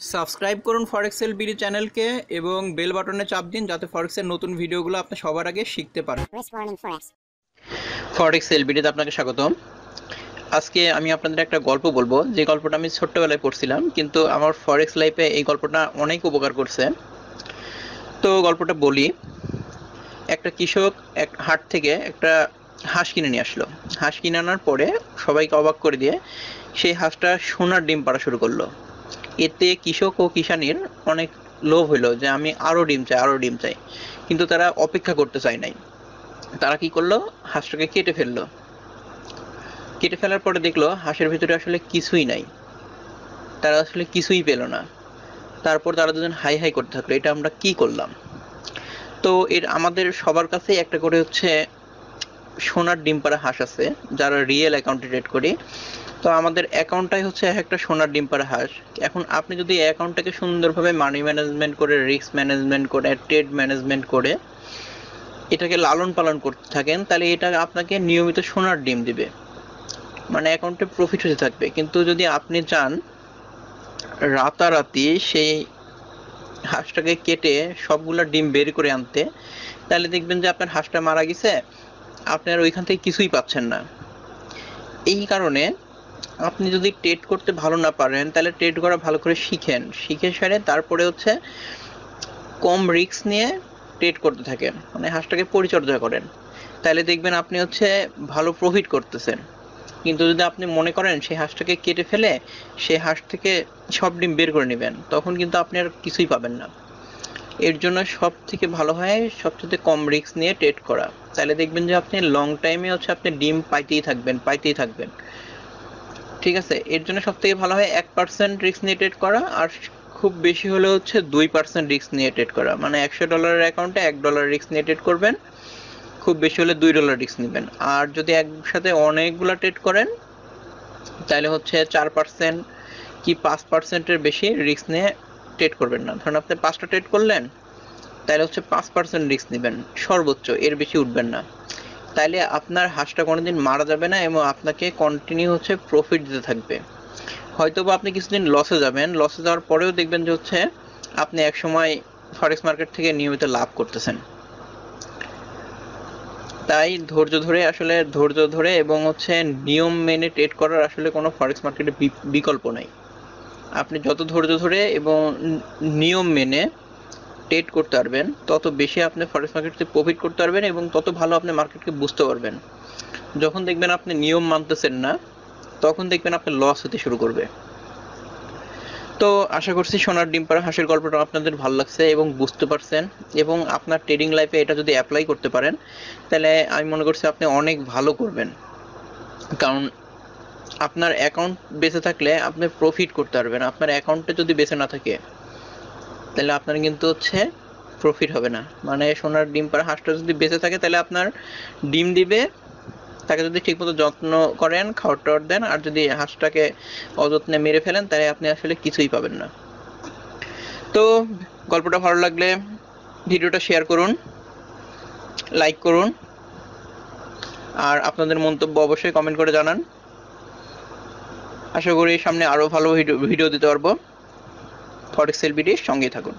Subscribe করুন ফরেক্সেল BD চ্যানেলকে এবং বেল বাটনে চাপ দিন যাতে ফরেক্সের নতুন ভিডিওগুলো আপনি সবার আগে শিখতে পারেন. ফরেক্স এলবিডিতে আপনাকে স্বাগতম। আজকে আমি আপনাদের একটা গল্প বলব। যে গল্পটা আমি ছোট্টবেলায় পড়ছিলাম কিন্তু আমার ফরেক্স লাইফে এই গল্পটা অনেক উপকার করছে। তো গল্পটা বলি। একটা কৃষক এক হাট থেকে একটা হাঁস কিনে নিয়ে আসলো। হাঁস কিনে আনার পরে সবাইকে অবাক করে দিয়ে সেই হাঁসটা সোনার ডিম পাড়া শুরু করল। এতে কৃষক ও কিষানির অনেক লোভ হইল যে আমি আরও ডিম চাই, আরও ডিম চাই। কিন্তু তারা অপেক্ষা করতে চায় নাই। তারা কি করল? হাঁসটাকে কেটে ফেলল। কেটে ফেলার পরে দেখল, হাঁসের ভিতরে আসলে কিছুই নাই। তারা আসলে কিছুই পেল না। তারপর তারা দুজন হাই হাই করতে থাকল, এটা আমরা কি করলাম? তো এর আমাদের সবার কাছে একটা করে হচ্ছে সোনার ডিম পাড়া হাঁস আছে, যারা রিয়েল অ্যাকাউন্টে ট্রেড করি। তো আমাদের অ্যাকাউন্টটাই হচ্ছে এক একটা সোনার ডিম পাড়া হাঁস। এখন আপনি যদি অ্যাকাউন্টটাকে সুন্দরভাবে মানি ম্যানেজমেন্ট করে রিস্ক ম্যানেজমেন্ট করে ট্রেড ম্যানেজমেন্ট করে, এটাকে লালন পালন করতে থাকেন, তাহলে এটা আপনাকে নিয়মিত সোনার ডিম দিবে। মানে অ্যাকাউন্টে প্রফিট হতে থাকবে। কিন্তু যদি আপনি চান, রাতারাতি সেই হাঁসটাকে কেটে সবগুলা ডিম বের করে আনতে, তাহলে দেখবেন যে আপনার হাঁসটা মারা গেছে আপনি আর ওইখান থেকে কিছুই পাচ্ছেন না। এই কারণে আপনি যদি ট্রেড করতে ভালো না পারেন, তাহলে ট্রেড করা ভালো করে শিখেন। শিখে সেরে তারপরে হচ্ছে কম রিস্ক নিয়ে ট্রেড করতে থাকেন। মানে হাঁসটাকে পরিচর্যা করেন। তাহলে দেখবেন আপনি হচ্ছে ভালো প্রফিট করতেছেন। কিন্তু যদি আপনি মনে করেন সেই হাঁসটাকে কেটে ফেলে, সেই হাঁস থেকে সব ডিম বের করে নেবেন, তখন কিন্তু আপনি আর কিছুই পাবেন না। এর জন্য সব থেকে ভালো হয়, সবচেয়ে কম রিস্ক নিয়ে ট্রেড করা। তাহলে দেখবেন যে আপনি লং টাইমে হচ্ছে আপনি ডিম পাইতেই থাকবেন পাইতেই থাকবেন। ঠিক আছে? এর জন্য সব থেকে ভালো হয় এক পার্সেন্ট রিস্ক নিয়ে ট্রেড করা আর খুব বেশি হলে হচ্ছে দুই পার্সেন্ট রিস্ক নিয়ে ট্রেড করা। মানে একশো ডলারের অ্যাকাউন্টে এক ডলার রিস্ক নিয়ে ট্রেড করবেন, খুব বেশি হলে দুই ডলার রিস্ক নেবেন। আর যদি একসাথে অনেকগুলো ট্রেড করেন তাহলে হচ্ছে চার পার্সেন্ট কি পাঁচ পার্সেন্টের বেশি রিস্ক নিয়ে ট্রেড করবেন না। ধরুন আপনি পাঁচটা ট্রেড করলেন, তাহলে হচ্ছে পাঁচ পার্সেন্ট রিস্ক নেবেন, সর্বোচ্চ, এর বেশি উঠবেন না। তাইলে আপনার হাঁসটা কোনোদিন মারা যাবে না এবং আপনাকে কন্টিনিউ হচ্ছে প্রফিট দিতে থাকবে। হয়তো বা আপনি কিছুদিন লসে যাবেন লসে যাওয়ার পরেও দেখবেন যে হচ্ছে আপনি এক সময় ফরেক্স মার্কেট থেকে নিয়মিত লাভ করতেছেন। তাই ধৈর্য ধরে আসলে ধৈর্য ধরে এবং হচ্ছে নিয়ম মেনে ট্রেড করার আসলে কোনো ফরেক্স মার্কেটে বিকল্প নাই। আপনি যত ধৈর্য ধরে এবং নিয়ম মেনে ট্রেড করতে পারবেন, তত বেশি আপনি ফরেক্স মার্কেটে প্রফিট করতে পারবেন এবং তত ভালো আপনি মার্কেটকে বুঝতে পারবেন। যখন দেখবেন আপনি নিয়ম মানতেছেন না, তখন দেখবেন আপনার লস হতে শুরু করবে। তো আশা করছি সোনার ডিম পাড়া হাঁসের গল্পটা আপনাদের ভালো লাগছে এবং বুঝতে পারছেন এবং আপনার ট্রেডিং লাইফে এটা যদি অ্যাপ্লাই করতে পারেন, তাহলে আমি মনে করছি আপনি অনেক ভালো করবেন। কারণ আপনার অ্যাকাউন্ট বেঁচে থাকলে আপনি প্রফিট করতে পারবেন। আপনার অ্যাকাউন্টে যদি বেঁচে না থাকে, তাহলে আপনার কিন্তু হচ্ছে প্রফিট হবে না। মানে সোনার ডিম পাড়া হাঁসটা যদি বেঁচে থাকে, তাহলে আপনার ডিম দিবে, তাকে যদি ঠিকমতো যত্ন করেন, খাওয়ার টাওয়ার দেন, আর যদি হাঁসটাকে অযত্নে মেরে ফেলেন, তাহলে আপনি আসলে কিছুই পাবেন না। তো গল্পটা ভালো লাগলে ভিডিওটা শেয়ার করুন লাইক করুন, আর আপনাদের মন্তব্য অবশ্যই কমেন্ট করে জানান। আশা করি সামনে আরও ভালো ভিডিও দিতে পারব। ফরেক্স এলবিডির সঙ্গেই থাকুন।